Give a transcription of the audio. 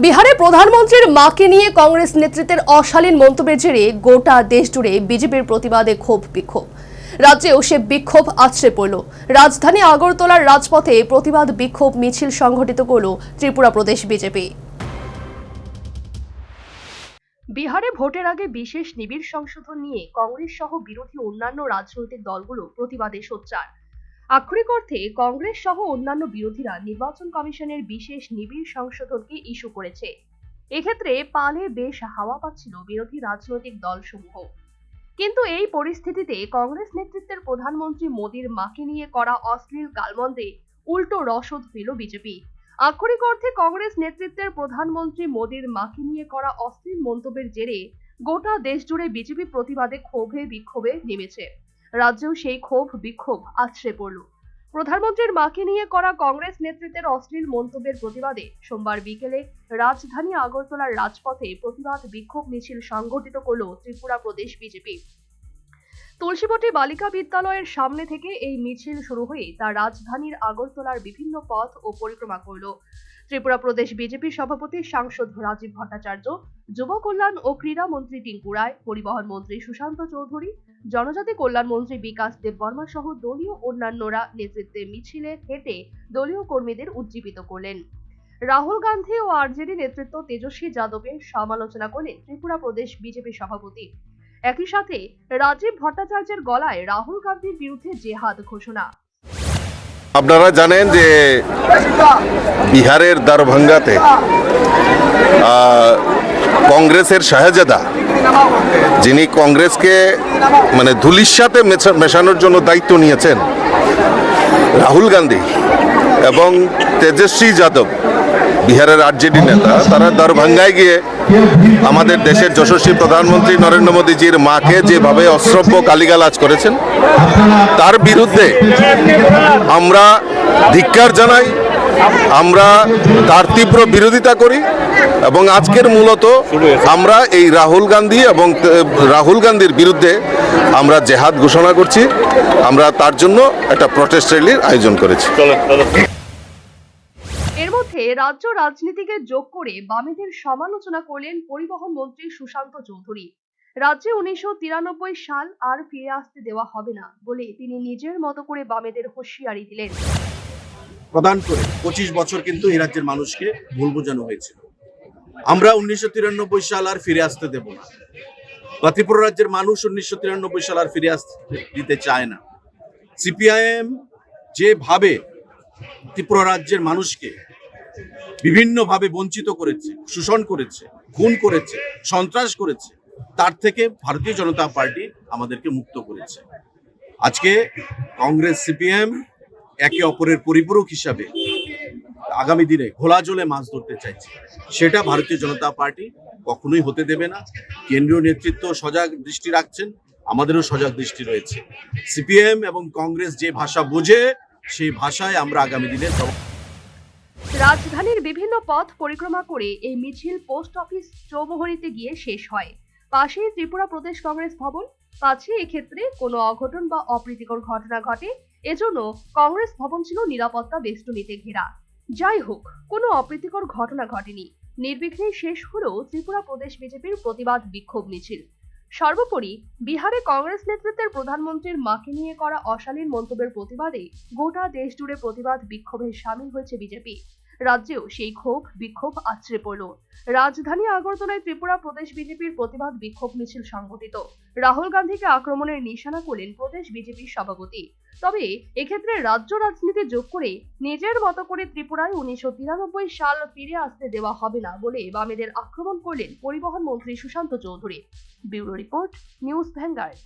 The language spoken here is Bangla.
বিহারে প্রধানমন্ত্রীর মাকে নিয়ে কংগ্রেস নেতৃত্বের অশালীন মন্তব্যের জেরে গোটা দেশ জুড়ে বিজেপির প্রতিবাদে ক্ষোভ বিক্ষোভ। রাজ্যেও সে বিক্ষোভ আছড়ে পড়ল। রাজধানী আগরতলার রাজপথে প্রতিবাদ বিক্ষোভ মিছিল সংঘটিত করল ত্রিপুরা প্রদেশ বিজেপি। বিহারে ভোটের আগে বিশেষ নিবিড় সংশোধন নিয়ে কংগ্রেস সহ বিরোধী অন্যান্য রাজনৈতিক দলগুলো প্রতিবাদে সোচ্চার। আক্ষরিক অর্থে কংগ্রেস সহ অন্যান্য বিরোধীরা নির্বাচন কমিশনের বিশেষ নিবিড় সংশোধনকে ইস্যু করেছে। এক্ষেত্রে পালে বেশ হাওয়া পাচ্ছিল বিরোধী রাজনৈতিক দলসমূহ। কিন্তু এই পরিস্থিতিতে কংগ্রেস নেতৃত্বের প্রধানমন্ত্রী মোদীর মাকে নিয়ে করা অশ্লীল গালমন্দে উল্টো রসদ পেল বিজেপি। আক্ষরিক অর্থে কংগ্রেস নেতৃত্বের প্রধানমন্ত্রী মোদীর মাকে নিয়ে করা অশ্লীল মন্তব্যের জেরে গোটা দেশ জুড়ে বিজেপি প্রতিবাদে ক্ষোভে বিক্ষোভে নেমেছে। রাজ্যেও সেই ক্ষোভ, বিক্ষোভ আছড়ে পড়ল। প্রধানমন্ত্রীর মাকে নিয়ে করা কংগ্রেস নেতৃত্বের অশ্লীল মন্তব্যের প্রতিবাদে সোমবার বিকেলে রাজধানী আগরতলার রাজপথে প্রতিবাদ, বিক্ষোভ মিছিল সংগঠিত করল ত্রিপুরা প্রদেশ বিজেপি। তুলসীবটি বালিকা বিদ্যালয়ের সামনে থেকে এই মিছিল শুরু হয়ে তা রাজধানীর আগরতলার বিভিন্ন পথ ও পরিক্রমা করল। ত্রিপুরা প্রদেশ বিজেপি সভাপতি সাংসদ রাজীব ভট্টাচার্য, যুব কল্যাণ ও ক্রীড়া মন্ত্রী টিঙ্কু রায়, পরিবহন মন্ত্রী সুশান্ত চৌধুরী জনজাতি কল্যাণ মন্ত্রী বিকাশ দেববর্মা সহ দলীয় অন্যান্যরা নেতৃত্বে মিছিলে হেঁটে দলীয় কর্মীদের উজ্জীবিত করলেন। রাহুল গান্ধী ও আরজেডি নেতৃত্ব তেজস্বী যাদবের সমালোচনা করলেন ত্রিপুরা প্রদেশ বিজেপি সভাপতি। একই সাথে রাজীব ভট্টাচার্যের গলায় রাহুল গান্ধীর বিরুদ্ধে জেহাদ ঘোষণা। আপনারা জানেন যে বিহারের দারভাঙ্গাতে কংগ্রেসের শাহজাদা, যিনি কংগ্রেসকে মানে ধুলির সাথে মেশানোর জন্য দায়িত্ব নিয়েছেন, রাহুল গান্ধী এবং তেজস্বী যাদব, বিহারের আরজেডি নেতা, তারা দরভাঙ্গায় গিয়ে আমাদের দেশের যশস্বী প্রধানমন্ত্রী নরেন্দ্র মোদীজির মাকে যেভাবে অশ্রব্য কালিগালাজ করেছেন, তার বিরুদ্ধে আমরা ধিক্কার জানাই আমরা তার তীব্র বিরোধিতা করি এবং আজকের মূলত আমরা এই রাহুল গান্ধী এবং রাহুল গান্ধীর বিরুদ্ধে আমরা জেহাদ ঘোষণা করছি। আমরা তার জন্য একটা প্রটেস্ট র্যালির আয়োজন করেছি। এর মধ্যে রাজ্য রাজনীতিকে যোগ করে বামেদের সমালোচনা করলেন পরিবহন মন্ত্রী সুশান্ত চৌধুরী। রাজ্যে উনিশশো তিরানব্বই সাল আর ফিরে আসতে দেওয়া হবে না বলে তিনি নিজের মতো করে বামেদের হুঁশিয়ারি দিলেন। প্রদান করে পঁচিশ বছর কিন্তু এই রাজ্যের মানুষকে ভুল বোঝানো হয়েছিল। আমরা উনিশশো তিরানব্বই সাল আর ফিরে আসতে দেব না। বা ত্রিপুরা রাজ্যের মানুষ উনিশশো তিরানব্বই সাল আর ফিরে আসতে দিতে চায় না। সিপিআইএম যেভাবে ত্রিপুরা রাজ্যের মানুষকে বিভিন্নভাবে বঞ্চিত করেছে, শোষণ করেছে, খুন করেছে, সন্ত্রাস করেছে, তার থেকে ভারতীয় জনতা পার্টি আমাদেরকে মুক্ত করেছে। আজকে কংগ্রেস, সিপিএম একে অপরের পরিপূরক হিসাবে আগামী দিনে ঘোলা জলে মাছ ধরতে চাইছে। সেটা ভারতীয় জনতা পার্টি কখনোই হতে দেবে না। কেন্দ্রীয় নেতৃত্ব সজাগ দৃষ্টি রাখছেন, আমাদেরও সজাগ দৃষ্টি রয়েছে। সিপিএম এবং কংগ্রেস যে ভাষা বোঝে, সেই ভাষায় আমরা আগামী দিনে রাজধানীর বিভিন্ন পথ পরিক্রমা করে এই মিছিল পোস্ট অফিস চৌমোহরিতে গিয়ে শেষ হয়। পাশেই ত্রিপুরা প্রদেশ কংগ্রেস ভবন পাছে এক্ষেত্রে কোনো অঘটন বা অপ্রীতিকর ঘটনা ঘটে এজন্য কংগ্রেস ভবন ছিল নিরাপত্তা বেষ্টনীতে ঘেরা। যাই হোক, কোনো অপ্রীতিকর ঘটনা ঘটেনি। নির্বিঘ্নে শেষ হলেও ত্রিপুরা প্রদেশ বিজেপির প্রতিবাদ বিক্ষোভ মিছিল। সর্বোপরি, বিহারে কংগ্রেস নেতৃত্বের প্রধানমন্ত্রীর মাকে নিয়ে করা অশালীন মন্তব্যের প্রতিবাদে গোটা দেশ জুড়ে প্রতিবাদ বিক্ষোভে সামিল হয়েছে বিজেপি। রাজ্যেও সেই ক্ষোভ, বিক্ষোভ আছড়ে পড়ল। রাজধানী আগরতলায় ত্রিপুরা প্রদেশ বিজেপির প্রতিবাদ বিক্ষোভ মিছিল সংগঠিত রাহুল গান্ধীকে আক্রমণের নিশানা করলেন প্রদেশ বিজেপির সভাপতি। তবে এক্ষেত্রে রাজ্য রাজনীতি যোগ করে নিজের মতো করে ত্রিপুরায় উনিশশো তিরানব্বই সাল ফিরে আসতে দেওয়া হবে না বলে বামেদের আক্রমণ করলেন পরিবহন মন্ত্রী Sushanta Chowdhury. Bureau report, news vanguard